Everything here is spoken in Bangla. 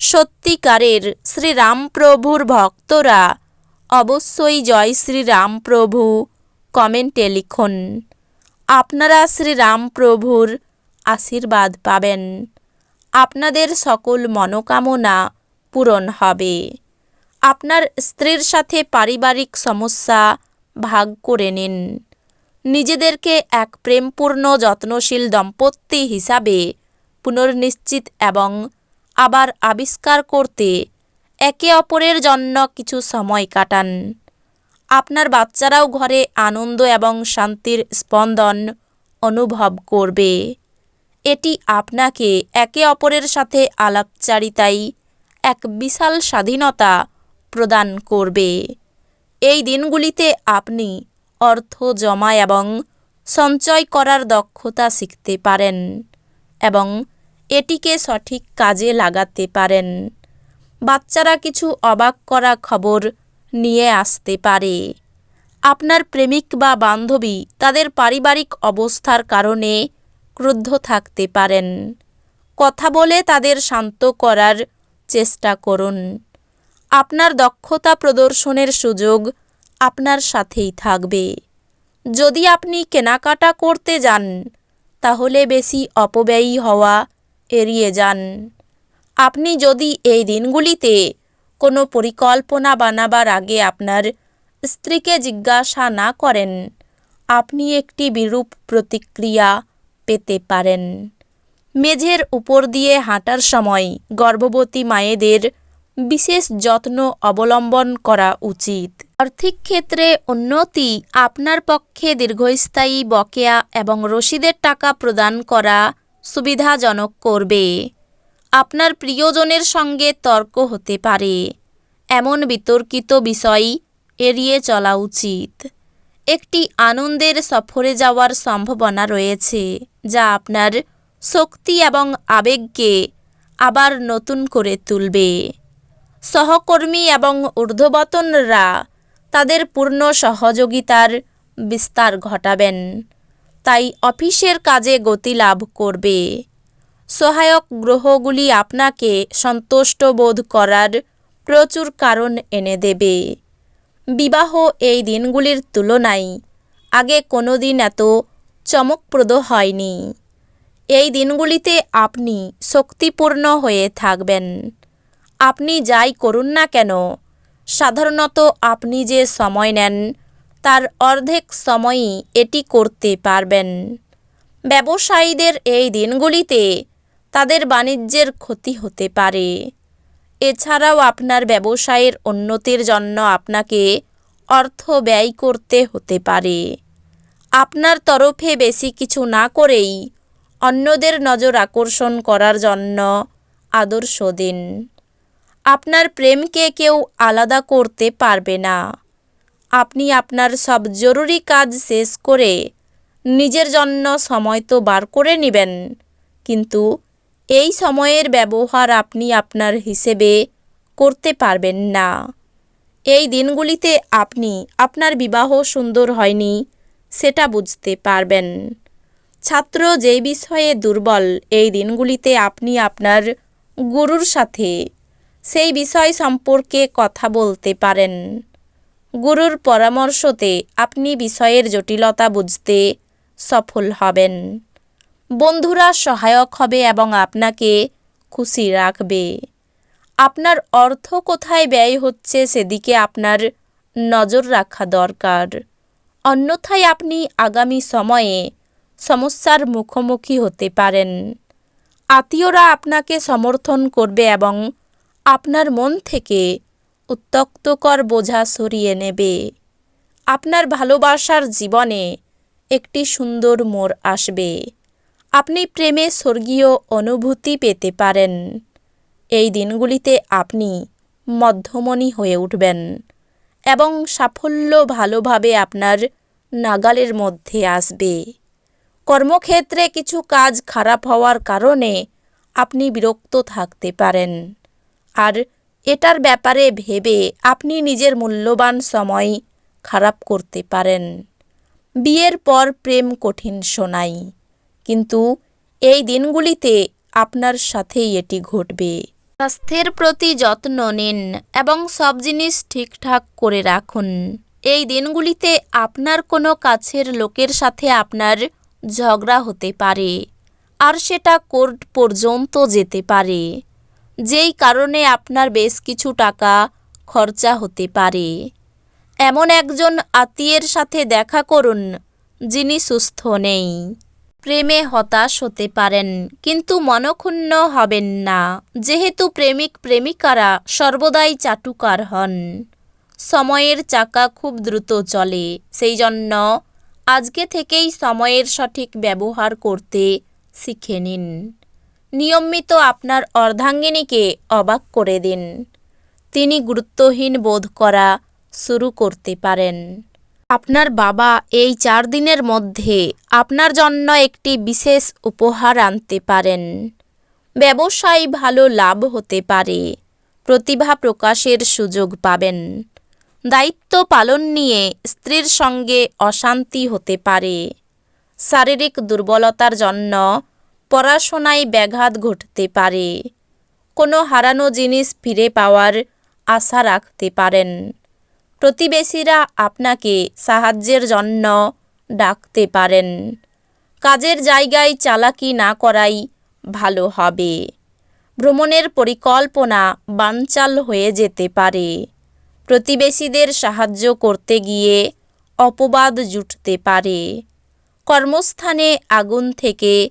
সত্যিকারের শ্রীরামপ্রভুর ভক্তরা অবশ্যই জয় শ্রীরামপ্রভু কমেন্টে লিখুন। আপনারা শ্রীরামপ্রভুর আশীর্বাদ পাবেন। আপনাদের সকল মনোকামনা পূরণ হবে। আপনার স্ত্রীর সাথে পারিবারিক সমস্যা ভাগ করে নিন। নিজেদেরকে এক প্রেমপূর্ণ, যত্নশীল দম্পতি হিসাবে পুনর্নিশ্চিত এবং আবার আবিষ্কার করতে একে অপরের জন্য কিছু সময় কাটান। আপনার বাচ্চারাও ঘরে আনন্দ এবং শান্তির স্পন্দন অনুভব করবে। এটি আপনাকে একে অপরের সাথে আলাপচারিতায় এক বিশাল স্বাধীনতা প্রদান করবে। এই দিনগুলিতে আপনি অর্থ জমা এবং সঞ্চয় করার দক্ষতা শিখতে পারেন এবং এটিকে সঠিক কাজে লাগাতে পারেন। বাচ্চারা কিছু অবাক করা খবর নিয়ে আসতে পারে। আপনার প্রেমিক বা বান্ধবী তাদের পারিবারিক অবস্থার কারণে ক্রুদ্ধ থাকতে পারেন। কথা বলে তাদের শান্ত করার চেষ্টা করুন। আপনার দক্ষতা প্রদর্শনের সুযোগ আপনার সাথেই থাকবে। যদি আপনি কেনাকাটা করতে যান, তাহলে বেশি অপব্যয়ী হওয়া এড়িয়ে যান। আপনি যদি এই দিনগুলিতে কোনো পরিকল্পনা বানাবার আগে আপনার স্ত্রীকে জিজ্ঞাসা না করেন, আপনি একটি বিরূপ প্রতিক্রিয়া পেতে পারেন। মেঝের উপর দিয়ে হাঁটার সময় গর্ভবতী মায়েদের বিশেষ যত্ন অবলম্বন করা উচিত। আর্থিক ক্ষেত্রে উন্নতি আপনার পক্ষে দীর্ঘস্থায়ী বকেয়া এবং রসিদের টাকা প্রদান করা সুবিধাজনক করবে। আপনার প্রিয়জনের সঙ্গে তর্ক হতে পারে। এমন বিতর্কিত বিষয় এড়িয়ে চলা উচিত। একটি আনন্দের সফরে যাওয়ার সম্ভাবনা রয়েছে, যা আপনার শক্তি এবং আবেগকে আবার নতুন করে তুলবে। সহকর্মী এবং ঊর্ধ্ববতনরা তাদের পূর্ণ সহযোগিতার বিস্তার ঘটাবেন। তাই অফিসের কাজে গতি লাভ করবে। সহায়ক গ্রহগুলি আপনাকে সন্তুষ্ট বোধ করার প্রচুর কারণ এনে দেবে। বিবাহ এই দিনগুলির তুলনায় আগে কোনো দিন এত চমকপ্রদ হয়নি। এই দিনগুলিতে আপনি শক্তিপূর্ণ হয়ে থাকবেন। আপনি যাই করুন না কেন, সাধারণত আপনি যে সময় নেন তার অর্ধেক সময়ই এটি করতে পারবেন। ব্যবসায়ীদের এই দিনগুলিতে তাদের বাণিজ্যের ক্ষতি হতে পারে। এছাড়াও আপনার ব্যবসায়ের উন্নতির জন্য আপনাকে অর্থ ব্যয় করতে হতে পারে। আপনার তরফে বেশি কিছু না করেই অন্যদের নজর আকর্ষণ করার জন্য আদর্শ দিন। আপনার প্রেমকে কেউ আলাদা করতে পারবে না। আপনি আপনার সব জরুরি কাজ শেষ করে নিজের জন্য সময় তো বার করে নেবেন। কিন্তু এই সময়ের ব্যবহার আপনি আপনার হিসেবে করতে পারবেন না। এই দিনগুলিতে আপনি আপনার বিবাহ সুন্দর হয়নি, সেটা বুঝতে পারবেন। ছাত্র যেই বিষয়ে দুর্বল, এই দিনগুলিতে আপনি আপনার গুরুর সাথে সেই বিষয় সম্পর্কে কথা বলতে পারেন। গুরুর পরামর্শতে আপনি বিষয়ের জটিলতা বুঝতে সফল হবেন। বন্ধুরা সহায়ক হবে এবং আপনাকে খুশি রাখবে। আপনার অর্থ কোথায় ব্যয় হচ্ছে সেদিকে আপনার নজর রাখা দরকার। অন্যথায় আপনি আগামী সময়ে সমস্যার মুখোমুখি হতে পারেন। আত্মীয়রা আপনাকে সমর্থন করবে এবং আপনার মন থেকে উত্তক্তকর বোঝা সরিয়ে নেবে। আপনার ভালোবাসার জীবনে একটি সুন্দর মোড় আসবে। আপনি প্রেমে স্বর্গীয় অনুভূতি পেতে পারেন। এই দিনগুলিতে আপনি মধ্যমণি হয়ে উঠবেন এবং সাফল্য ভালোভাবে আপনার নাগালের মধ্যে আসবে। কর্মক্ষেত্রে কিছু কাজ খারাপ হওয়ার কারণে আপনি বিরক্ত থাকতে পারেন। আর এটার ব্যাপারে ভেবে আপনি নিজের মূল্যবান সময় খারাপ করতে পারেন। বিয়ের পর প্রেম কঠিন শোনাই। কিন্তু এই দিনগুলিতে আপনার সাথেই এটি ঘটবে। স্বাস্থ্যের প্রতি যত্ন নিন এবং সব জিনিস ঠিকঠাক করে রাখুন। এই দিনগুলিতে আপনার কোনো কাছের লোকের সাথে আপনার ঝগড়া হতে পারে, আর সেটা কোর্ট পর্যন্ত যেতে পারে। যেই কারণে আপনার বেশ কিছু টাকা খরচা হতে পারে। এমন একজন আত্মীয়ের সাথে দেখা করুন, যিনি সুস্থ নেই। প্রেমে হতাশ হতে পারেন, কিন্তু মনক্ষুণ্ণ হবেন না। যেহেতু প্রেমিক প্রেমিকারা সর্বদাই চাটুকার হন। সময়ের চাকা খুব দ্রুত চলে, সেই জন্য আজকে থেকেই সময়ের সঠিক ব্যবহার করতে শিখে নিন। নিয়মিত আপনার অর্ধাঙ্গিনীকে অবাক করে দিন। তিনি গুরুত্বহীন বোধ করা শুরু করতে পারেন। আপনার বাবা এই চার দিনের মধ্যে আপনার জন্য একটি বিশেষ উপহার আনতে পারেন। ব্যবসায় ভালো লাভ হতে পারে। প্রতিভা প্রকাশের সুযোগ পাবেন। দায়িত্ব পালন নিয়ে স্ত্রীর সঙ্গে অশান্তি হতে পারে। শারীরিক দুর্বলতার জন্য পড়াশোনায় ব্যাঘাত ঘটতে পারে। কোনো হারানো জিনিস ফিরে পাওয়ার আশা রাখতে পারেন। প্রতিবেশীরা আপনাকে সাহায্যের জন্য ডাকতে পারেন। কাজের জায়গায় চালাকি না করাই ভালো হবে। ভ্রমণের পরিকল্পনা বানচাল হয়ে যেতে পারে। প্রতিবেশীদের সাহায্য করতে গিয়ে অপবাদ জুটতে পারে। কর্মস্থানে আগুন থেকে